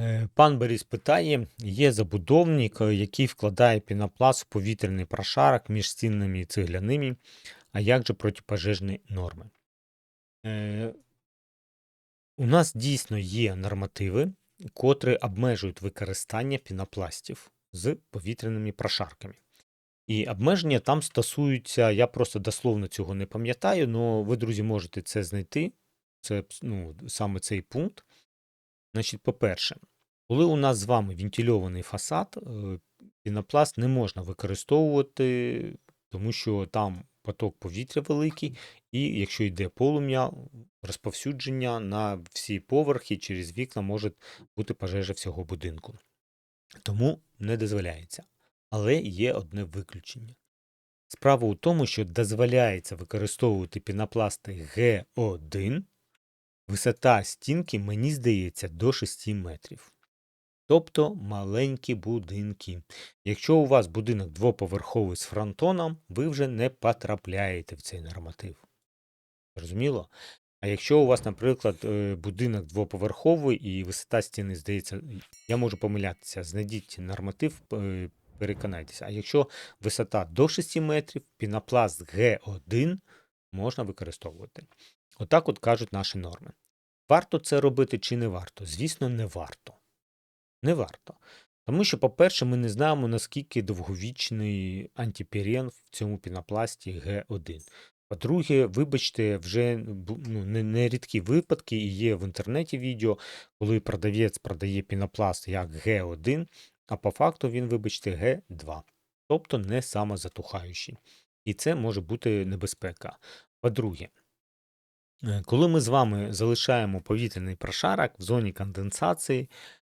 Е, Пан Борис питає: є забудовник, е, який вкладає пінопласт в повітряний прошарок між стінними і цегляними, а як же протипожежні норми? Е, У нас дійсно є нормативи, котрі обмежують використання пінопластів з повітряними прошарками. І обмеження там стосуються, я просто дословно цього не пам'ятаю, але ви, друзі, можете це знайти. Це ну, саме цей пункт. Значить, по-перше, коли у нас з вами вентильований фасад, е, пінопласт не можна використовувати, тому що там поток повітря великий, і якщо йде полум'я, розповсюдження на всі поверхи через вікна може бути пожежа всього будинку. Тому не дозволяється. Але є одне виключення. Справа у тому, що дозволяється використовувати пінопласти Г1, висота стінки, мені здається, до 6 метрів. Тобто маленькі будинки. Якщо у вас будинок двоповерховий з фронтоном, ви вже не потрапляєте в цей норматив. Зрозуміло? А якщо у вас, наприклад, е, будинок двоповерховий і висота стіни, здається, я можу помилятися, знайдіть норматив, е, переконайтеся. А якщо висота до 6 метрів, пінопласт Г1 можна використовувати. Отак от кажуть наші норми. Варто це робити чи не варто? Звісно, не варто. Не варто. Тому що, по-перше, ми не знаємо, наскільки довговічний антиперен в цьому пінопласті Г1. По-друге, вибачте, вже ну, не, випадки, і є в інтернеті відео, коли продавець продає пінопласт як Г1, а по факту він, вибачте, Г2, тобто не самозатухаючий. І це може бути небезпека. По-друге, коли ми з вами залишаємо повітряний прошарок в зоні конденсації,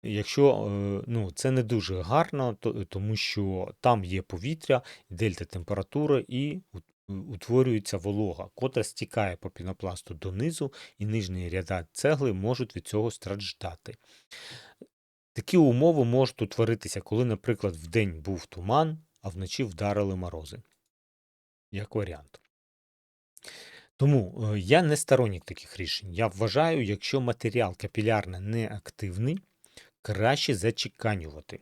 якщо е, ну, це не дуже гарно, то- тому що там є повітря, дельта температура і утворюється волога, котра стікає по пінопласту донизу, і нижні ряда цегли можуть від цього страждати. Такі умови можуть утворитися, коли, наприклад, вдень був туман, а вночі вдарили морози. Як варіант. Тому е, я не сторонник таких рішень. Я вважаю, якщо матеріал капілярно не активний, краще зачеканювати.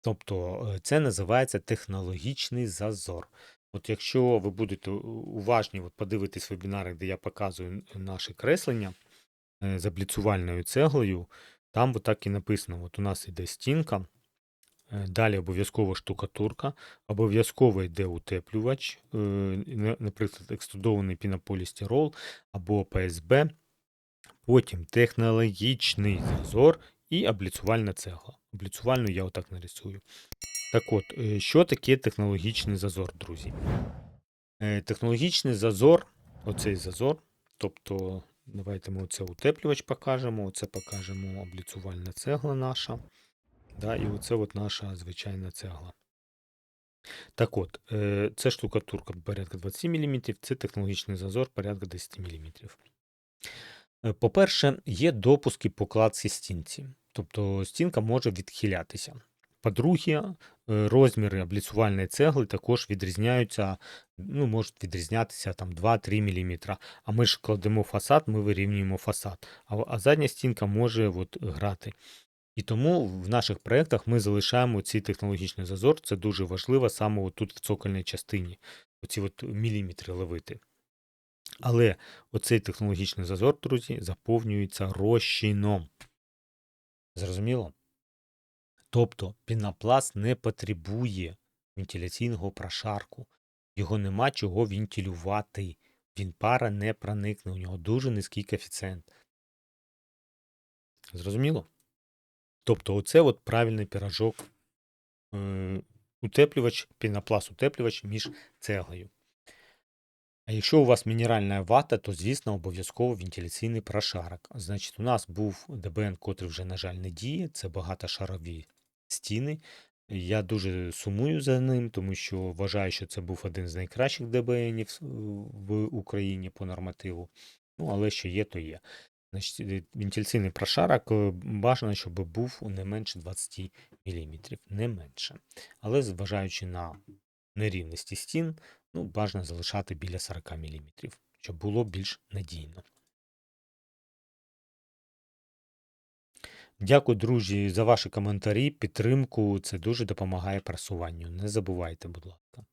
Тобто е, це називається технологічний зазор. От якщо ви будете уважні, от подивитись вебінари, де я показую наше креслення е, з обліцювальною цеглою, там так і написано: от у нас йде стінка, е, далі обов'язково штукатурка, обов'язково йде утеплювач, е, наприклад, екструдований пінополістирол або ПСБ, потім технологічний зазор і обліцювальна цегла. Обліцювальну я отак нарисую. Так от, е, що таке технологічний зазор, друзі? Е, Технологічний зазор, оцей зазор, тобто, давайте ми оце утеплювач покажемо, оце покажемо обліцювальна цегла наша. Да, і оце от наша звичайна цегла. Так от, е, це штукатурка порядка 20 мм, це технологічний зазор порядка 10 мм. Е, По-перше, є допуски по кладці стінці, тобто стінка може відхилятися. По-друге, е, розміри обліцювальної цегли також відрізняються, ну, можуть відрізнятися там 2-3 мм. А ми ж кладемо фасад, ми вирівнюємо фасад, а, задня стінка може от, грати. І тому в наших проєктах ми залишаємо цей технологічний зазор. Це дуже важливо саме тут в цокольній частині, оці от міліметри ловити. Але оцей технологічний зазор, друзі, заповнюється розчином. Зрозуміло? Тобто пінопласт не потребує вентиляційного прошарку. Його нема чого вентилювати. Він пара не проникне, у нього дуже низький коефіцієнт. Зрозуміло? Тобто, оце от правильний пірожок, е, утеплювач, пінопласт утеплювач між цеглою. А якщо у вас мінеральна вата, то, звісно, обов'язково вентиляційний прошарок. Значить, у нас був ДБН, котрий вже, на жаль, не діє, це багатошарові стіни. Я дуже сумую за ним, тому що вважаю, що це був один з найкращих ДБНів в Україні по нормативу. Ну, але що є, то є. Значить, вентиляційний прошарок е, бажано, щоб був не менше 20 мм, не менше. Але зважаючи на нерівності стін, ну, бажано залишати біля 40 мм, щоб було більш надійно. Дякую, друзі, за ваші коментарі, підтримку. Це дуже допомагає просуванню. Не забувайте, будь ласка.